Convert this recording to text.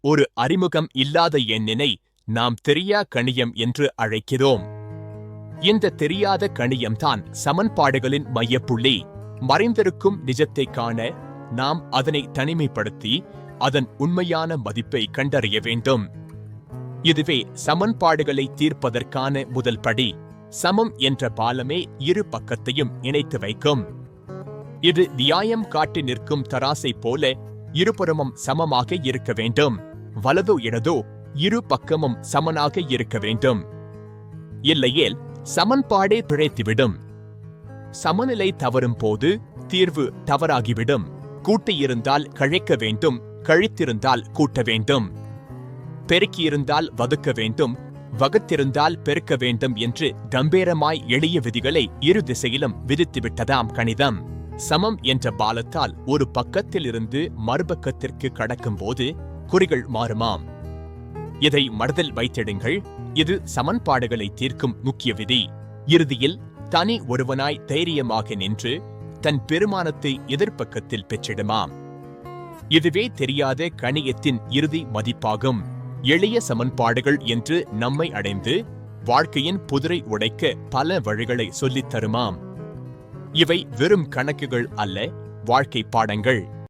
ஒரு அறிமுகம் இல்லாத எண்ணினை நாம் தெரியா கணியம் என்று அழைக்கிறோம். இந்த தெரியாத கணியம்தான் சமன்பாடுகளின் மையப்புள்ளி. மறைந்திருக்கும் நிஜத்தைக் காண நாம் அதனை தனிமைப்படுத்தி அதன் உண்மையான மதிப்பை கண்டறிய வேண்டும். இதுவே சமன்பாடுகளை தீர்ப்பதற்கான முதல் படி. சமம் என்ற பாலமே இரு பக்கத்தையும் இணைத்து வைக்கும். இது நியாயம் காட்டி நிற்கும் தராசை போல இருபுறமும் சமமாக இருக்க வேண்டும். வலதோ இடதோ இரு பக்கமும் சமனாக இருக்க வேண்டும். இல்லையேல் சமன்பாடே பிழைத்துவிடும். சமநிலை தவறும் போது தீர்வு தவறாகிவிடும். கூட்டியிருந்தால் கழிக்க வேண்டும் கழித்திருந்தால் கூட்ட வேண்டும். பெருக்கியிருந்தால் வதுக்க வேண்டும் வகுத்திருந்தால் பெருக்க வேண்டும் என்று கம்பீரமாய் எளிய விதிகளை இரு திசையிலும் விதித்துவிட்டதாம் கணிதம். சமம் என்ற பாலத்தால் ஒரு பக்கத்திலிருந்து மறுபக்கத்திற்கு கடக்கும்போது குறிகள் மாறுமாம். இதை மனதில் வைத்திடுங்கள். இது சமன்பாடுகளை தீர்க்கும் முக்கிய விதி. இறுதியில் தனி ஒருவனாய் தைரியமாக நின்று தன் பெருமானத்தை எதிர்ப்பக்கத்தில் பெற்றிடுமாம். இதுவே தெரியாத கணியத்தின் இறுதி மதிப்பாகும். எளிய சமன்பாடுகள் என்று நம்மை அடைந்து வாழ்க்கையின் புதிரை உடைக்க பல வழிகளை சொல்லித் தருமாம். இவை வெறும் கணக்குகள் அல்ல வாழ்க்கை பாடங்கள்.